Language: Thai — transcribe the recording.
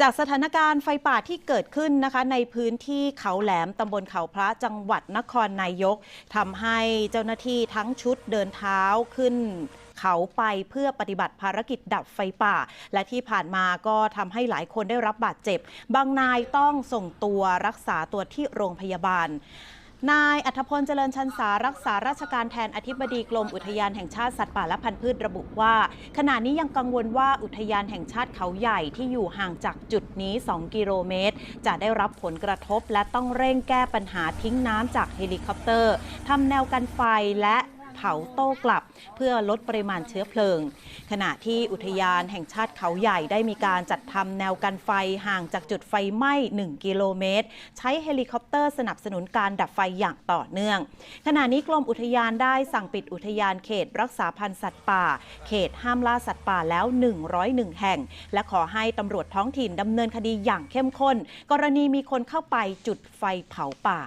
จากสถานการณ์ไฟป่าที่เกิดขึ้นนะคะในพื้นที่เขาแหลมตำบลเขาพระจังหวัดนครนายกทำให้เจ้าหน้าที่ทั้งชุดเดินเท้าขึ้นเขาไปเพื่อปฏิบัติภารกิจดับไฟป่า และที่ผ่านมาก็ทำให้หลายคนได้รับบาดเจ็บ บางนายต้องส่งตัวรักษาตัวที่โรงพยาบาล นายอัธพลเจริญชันสารักษาราชการแทนอธิบดีกรมอุทยานแห่งชาติสัตว์ป่าและพันธุ์พืชระบุว่า ขณะนี้ยังกังวลว่าอุทยานแห่งชาติเขาใหญ่ที่อยู่ห่างจากจุดนี้ 2 กิโลเมตร จะได้รับผลกระทบและต้องเร่งแก้ปัญหาทิ้งน้ำจากเฮลิคอปเตอร์ทำแนวกันไฟและ เผาโต้กลับ เพื่อลดปริมาณเชื้อเพลิง ขณะที่อุทยานแห่งชาติเขาใหญ่ได้มีการจัดทำแนวกันไฟห่างจากจุดไฟไหม้ 1 กิโลเมตร ใช้เฮลิคอปเตอร์สนับสนุนการดับไฟอย่างต่อเนื่อง ขณะนี้กรมอุทยานได้สั่งปิดอุทยานเขตรักษาพันธุ์สัตว์ป่า เขตห้ามล่าสัตว์ป่าแล้ว 101 แห่ง และขอให้ตำรวจท้องถิ่นดำเนินคดีอย่างเข้มข้น กรณีมีคนเข้าไปจุดไฟเผาป่า